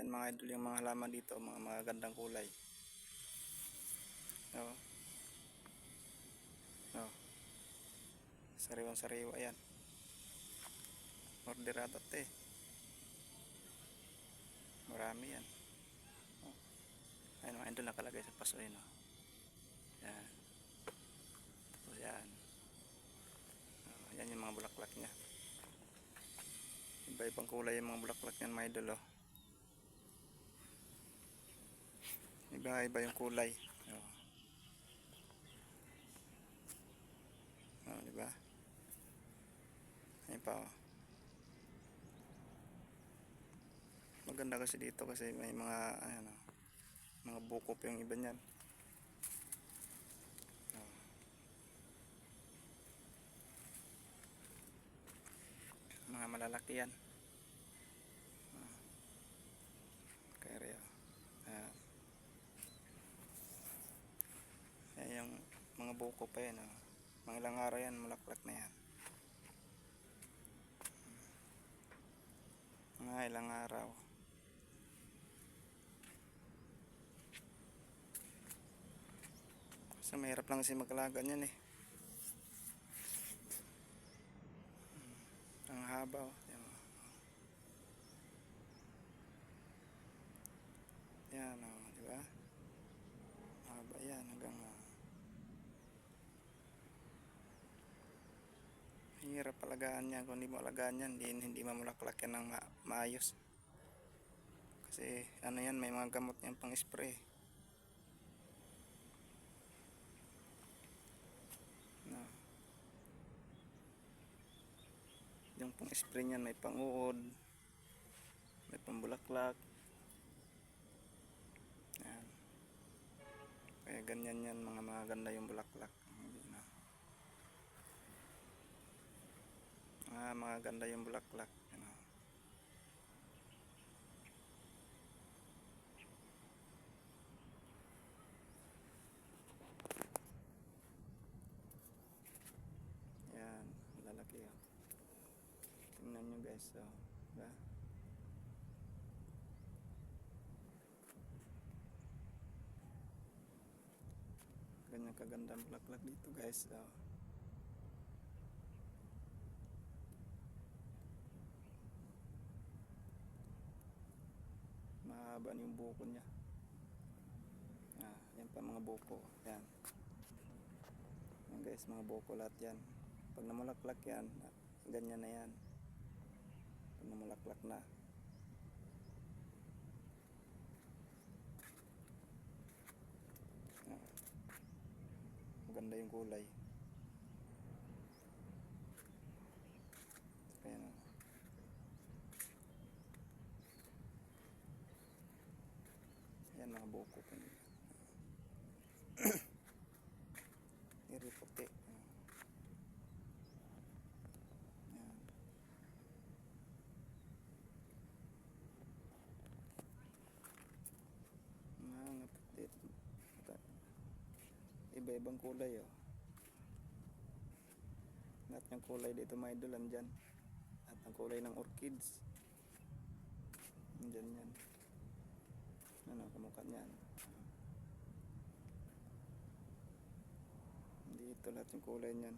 Yan mga idol yung mga halaman dito, mga magagandang kulay. Oo. Oo. Sariwang sariwa yan. Orderado te. Marami yan. Oh. Ayun mga idol nakalagay sa paso yun. Oh. Yan. Tapos yan. Oh, yan yung mga bulaklak niya. Iba-ibang kulay yung mga bulaklak niyan mga idol. Oh. Iba-iba yung kulay. Oh. Oh, di ba? Ayun pa oh. Maganda kasi dito kasi may mga ano, mga buko pa yung iba niyan. Oh. Mga malalaki yan. Oh. Kaya rin, oh. Ayan. Ayan yung mga buko pa yan. Oh. Mga ilang araw yan, malaklak na yan. Mga ilang araw. Kasi mahirap lang kasi mag-alaga niyan eh. Ang haba oh. Yan, oh. Yan oh, di ba? Haba yan hanggang oh. Hirap alagaan yan. Kung hindi mo alagaan yan, hindi, hindi mamulaklak yan ng ma- maayos. Kasi ano yan, may mga gamot yan pang spray. No. Yung pang spray niyan may pang uod, may pambulaklak. Yan. Kaya ganyan yan mga maganda yung bulaklak. Ganda yung bulaklak. Ano. Yan, lalaki oh. Tingnan nyo guys, oh. Diba? Ganyan kaganda ang bulaklak dito guys, oh. Mahaba na yung buko niya. Ah, yan pa mga buko. Yan. Yan guys mga buko lahat yan. Pag namulaklak yan ganyan na yan. Pag namulaklak na. Ah, maganda yung kulay kaya na Yan mga buko pa niya. Iri puti. Yan. Mga puti. Iba-ibang kulay oh. Lahat ng kulay dito mga idol andyan. At ang kulay ng orchids. Andyan yan. Ano, kamukha niyan. Dito lahat yung kulay niyan.